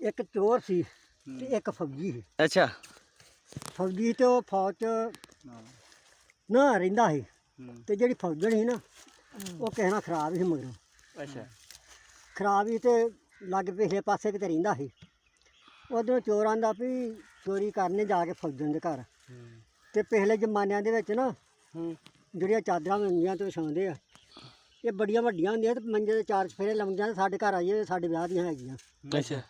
ਇੱਕ ਚੋਰ ਸੀ ਤੇ ਇੱਕ ਫੌਜੀ ਸੀ। ਅੱਛਾ। ਫੌਜੀ ਤੇ ਉਹ ਫੌਜ ਚ ਨਾ ਰਹਿੰਦਾ ਸੀ ਤੇ ਜਿਹੜੀ ਫੌਜਣ ਸੀ ਨਾ ਉਹ ਕਿਸੇ ਨਾਲ ਖਰਾਬ ਸੀ ਮਗਰੋਂ। ਅੱਛਾ। ਖਰਾਬ ਸੀ ਤੇ ਲੱਗ ਪਿਛਲੇ ਪਾਸੇ ਕਿਤੇ ਰਹਿੰਦਾ ਸੀ। ਉਦੋਂ ਚੋਰਾਂ ਦਾ ਵੀ ਚੋਰੀ ਕਰਨੇ ਜਾ ਕੇ ਫੌਜਣ ਦੇ ਘਰ। ਤੇ ਪਿਛਲੇ ਜ਼ਮਾਨਿਆਂ ਦੇ ਵਿੱਚ ਨਾ ਹੂੰ। ਜਿਹੜੀਆਂ ਚਾਦਰਾਂ ਮੰਜੀਆਂ ਤੋਂ ਵਿਛਾਉਂਦੇ ਆ ਇਹ ਬੜੀਆਂ ਵੱਡੀਆਂ ਹੁੰਦੀਆਂ ਤੇ ਮੰਜੇ ਦੇ ਚਾਰ ਚਫੇਰੇ ਲਾਉਂਦੇ ਆ ਸਾਡੇ ਘਰ ਆਈਏ ਸਾਡੇ ਵਿਆਹ ਦੀਆਂ ਹੈਗੀਆਂ। ਅੱਛਾ।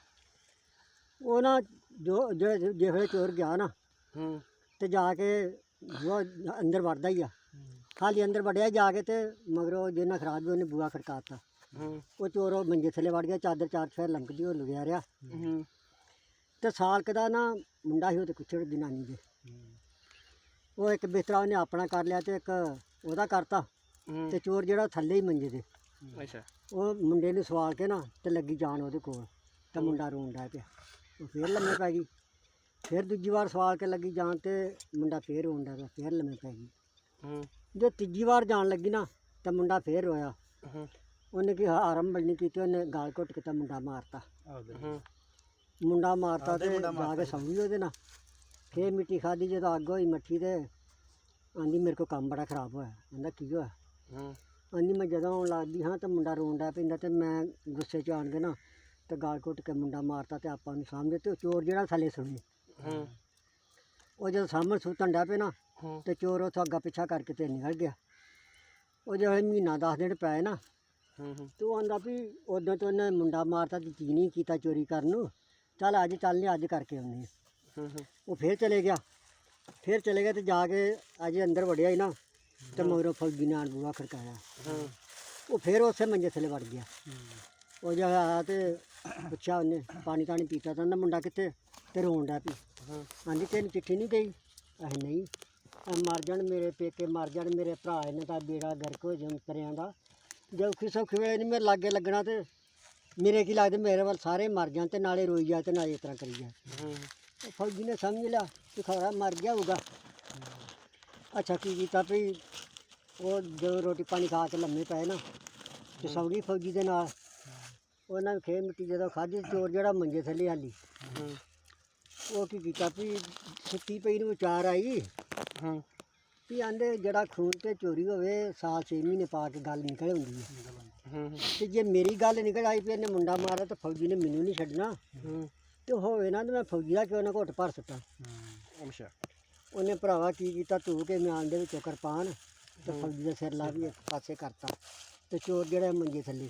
ਉਹ ਨਾ ਜੋ ਜਿਹੜੇ ਜਿਹੜੇ ਚੋਰ ਗਿਆ ਨਾ ਹੂੰ। ਤੇ ਜਾ ਕੇ ਉਹ ਅੰਦਰ ਵੜਦਾ ਹੀ ਆ। ਖਾਲੀ ਅੰਦਰ ਵੜਿਆ ਜਾ ਕੇ ਤੇ ਮਗਰੋਂ ਜਿਹਨਾਂ ਖਰਾਬ ਵੀ ਉਹਨੇ ਬੂਆ ਖੜਕਾਤਾ। ਹੂੰ। ਉਹ ਚੋਰ ਉਹ ਮੰਜੇ ਥੱਲੇ ਵੜ ਗਿਆ ਚਾਦਰ ਚਾਰ ਫੇਰ ਲੰਕਦੀ ਉਹ ਲੁਕਿਆ ਰਿਹਾ। ਹੂੰ। ਤੇ ਸਾਲ ਕੁ ਦਾ ਨਾ ਮੁੰਡਾ ਸੀ ਉਹਦੇ ਕੁਛੜ ਜਨਾਨੀ ਦੇ। ਉਹ ਇੱਕ ਬਿਸਤਰਾ ਉਹਨੇ ਆਪਣਾ ਕਰ ਲਿਆ ਤੇ ਇੱਕ ਉਹਦਾ ਕਰਤਾ। ਤੇ ਚੋਰ ਜਿਹੜਾ ਥੱਲੇ ਹੀ ਮੰਜੇ ਦੇ ਅੱਛਾ। ਉਹ ਮੁੰਡੇ ਨੂੰ ਸਵਾਲ ਕੇ ਨਾ ਤੇ ਲੱਗੀ ਜਾਣ ਉਹਦੇ ਕੋਲ। ਤੇ ਮੁੰਡਾ ਰੋਣ ਡਿਆ ਪਿਆ। ਉਹ ਫੇਰ ਲੰਮੇ ਪੈ ਗਈ। ਫਿਰ ਦੂਜੀ ਵਾਰ ਸਵਾਲ ਕੇ ਲੱਗੀ ਜਾਣ ਤੇ ਮੁੰਡਾ ਫੇਰ ਰੋਣ ਡਿਆ ਪਿਆ ਫੇਰ ਲੰਮੇ ਪੈ ਗਈ। ਹੂੰ। ਜੇ ਤੀਜੀ ਵਾਰ ਜਾਣ ਲੱਗੀ ਨਾ ਤਾਂ ਮੁੰਡਾ ਫੇਰ ਰੋਇਆ। ਹੂੰ। ਉਹਨੇ ਕੀ ਆਰੰਭ ਨਹੀਂ ਕੀਤੀ ਉਹਨੇ ਗਾਲ ਘੁੱਟ ਕੇ ਤਾਂ ਮੁੰਡਾ ਮਾਰਤਾ। ਹੂੰ। ਮੁੰਡਾ ਮਾਰਤਾ ਤੇ ਜਾ ਕੇ ਸੌਂ ਗਈ ਉਹਦੇ ਨਾਲ। ਫੇਰ ਮਿੱਟੀ ਖਾਦੀ ਜਦੋਂ ਅੱਗ ਹੋਈ ਮੱਠੀ ਤੇ ਆਂਦੀ ਮੇਰੇ ਕੋ ਕੰਮ ਬੜਾ ਖਰਾਬ ਹੋਇਆ। ਕਹਿੰਦਾ ਕੀ ਹੋਇਆ? ਹੂੰ। ਆਂਦੀ ਮੈਂ ਜਦੋਂ ਆਉਣ ਲੱਗਦੀ ਹਾਂ ਤਾਂ ਮੁੰਡਾ ਰੋਣ ਡਿਆ ਪੈਂਦਾ ਤੇ ਮੈਂ ਗੁੱਸੇ 'ਚ ਆਣ ਕੇ ਨਾ ਤੇ ਗਾਲ ਘੁੱਟ ਕੇ ਮੁੰਡਾ ਮਾਰਤਾ ਤੇ ਆਪਾਂ ਨੂੰ ਸਾਹਮਣੇ ਤੇ ਉਹ ਚੋਰ ਜਿਹੜਾ ਥੱਲੇ ਸੁਣੀ ਹੂੰ। ਉਹ ਜਦੋਂ ਸਾਹਮਣੇ ਸੁੱਤਣ ਡਿਆ ਪਿਆ ਨਾ ਹੂੰ। ਤੇ ਚੋਰ ਉੱਥੋਂ ਅੱਗਾ ਪਿੱਛਾ ਕਰਕੇ ਤੇ ਨਿਕਲ ਗਿਆ। ਉਹ ਜਦੋਂ ਮਹੀਨਾ ਦਸ ਦਿਨ ਪਏ ਨਾ ਹੂੰ ਹੂੰ। ਤੇ ਆਂਦਾ ਵੀ ਉਦੋਂ ਤੋਂ ਉਹਨੇ ਮੁੰਡਾ ਮਾਰਤਾ ਤੇ ਜੀ ਨਹੀਂ ਕੀਤਾ ਚੋਰੀ ਕਰਨ ਨੂੰ। ਚੱਲ ਅੱਜ ਚੱਲਨੇ ਅੱਜ ਕਰਕੇ ਆਉਂਦੇ ਹਾਂ। ਹੂੰ ਹੂੰ। ਉਹ ਫੇਰ ਚਲੇ ਗਿਆ। ਫੇਰ ਚਲੇ ਗਿਆ ਤੇ ਜਾ ਕੇ ਅਜੇ ਅੰਦਰ ਵੜਿਆ ਹੀ ਨਾ ਤੇ ਮਗਰੋਂ ਫੌਜੀ ਨੇ ਆਣ ਬੂਹਾ ਖੜਕਾਇਆ। ਹੂੰ। ਉਹ ਫੇਰ ਉਸੇ ਮੰਜੇ ਥੱਲੇ ਵੜ ਗਿਆ। ਉਹ ਜਦ ਆਇਆ ਤੇ ਪੁੱਛਿਆ ਉਹਨੇ ਪਾਣੀ ਤਾਣੀ ਪੀਤਾ ਤਾਂ ਉਹਦਾ ਮੁੰਡਾ ਕਿੱਥੇ? ਤੇ ਰੋਣ ਡਿਆ ਪਈ ਹੂੰ। ਆਂਦੀ ਤੈਨੂੰ ਚਿੱਠੀ ਨਹੀਂ ਗਈ? ਅਸੀਂ ਨਹੀਂ। ਆ ਮਰ ਜਾਣ ਮੇਰੇ ਪੇਕੇ ਮਰ ਜਾਣ ਮੇਰੇ ਭਰਾ ਨੇ ਤਾਂ ਬੇੜਾ ਗਰਕ ਹੋ ਜਾਣ ਤਰਿਆਂ ਦਾ। ਜੇ ਔਖੀ ਸੌਖੀ ਵੇਲੇ ਨਹੀਂ ਮੇਰੇ ਲਾਗੇ ਲੱਗਣਾ ਤੇ ਮੇਰੇ ਕੀ ਲੱਗਦਾ? ਮੇਰੇ ਵੱਲ ਸਾਰੇ ਮਰ ਜਾਣ ਤੇ ਨਾਲੇ ਰੋਈ ਜਾ ਤੇ ਨਾਲੇ ਇਸ ਤਰ੍ਹਾਂ ਕਰੀ ਜਾ। ਹੂੰ। ਉਹ ਫੌਜੀ ਨੇ ਸਮਝ ਲਿਆ ਕਿ ਖਰਾ ਮਰ ਗਿਆ ਹੋਊਗਾ। ਅੱਛਾ ਕੀ ਕੀਤਾ ਵੀ ਉਹ ਜਦੋਂ ਰੋਟੀ ਪਾਣੀ ਖਾ ਕੇ ਲੰਮੇ ਪਏ ਨਾ ਤੇ ਸੌਂ ਗਈ ਫੌਜੀ ਦੇ ਨਾਲ। ਉਹਨਾਂ ਨੇ ਖੇ ਮਿੱਟੀ ਜਦੋਂ ਖਾਧੀ ਚੋਰ ਜਿਹੜਾ ਮੰਜੇ ਥੱਲੇ ਹਾਲੀ। ਹੂੰ। ਉਹ ਕੀ ਕੀਤਾ ਵੀ ਸੁੱਤੀ ਪਈ ਨੂੰ ਵਿਚਾਰ ਆਈ। ਹੂੰ। ਵੀ ਆਂਦੇ ਜਿਹੜਾ ਖੂਨ ਤੇ ਚੋਰੀ ਹੋਵੇ ਸਾਲ ਛੇ ਮਹੀਨੇ ਪਾ ਕੇ ਗੱਲ ਨਿਕਲ ਹੁੰਦੀ ਹੈ। ਤੇ ਜੇ ਮੇਰੀ ਗੱਲ ਨਿਕਲ ਆਈ ਵੀ ਇਹਨੇ ਮੁੰਡਾ ਮਾਰਿਆ ਤਾਂ ਫੌਜੀ ਨੇ ਮੈਨੂੰ ਨਹੀਂ ਛੱਡਣਾ ਤੇ ਹੋਵੇ ਨਾ ਤੇ ਮੈਂ ਫੌਜੀ ਦਾ ਕਿਉਂ ਨਾ ਘੁੱਟ ਭਰ ਸਕਾਂ। ਅੱਛਾ। ਉਹਨੇ ਭਰਾਵਾ ਕੀ ਕੀਤਾ ਧੂ ਕੇ ਮਿਆਨ ਦੇ ਵਿੱਚੋਂ ਕਿਰਪਾਨ ਤੇ ਫੌਜੀ ਦਾ ਸਿਰ ਲਾ ਵੀ ਇੱਕ ਪਾਸੇ ਕਰਤਾ ਤੇ ਚੋਰ ਜਿਹੜਾ ਮੰਜੇ ਥੱਲੇ।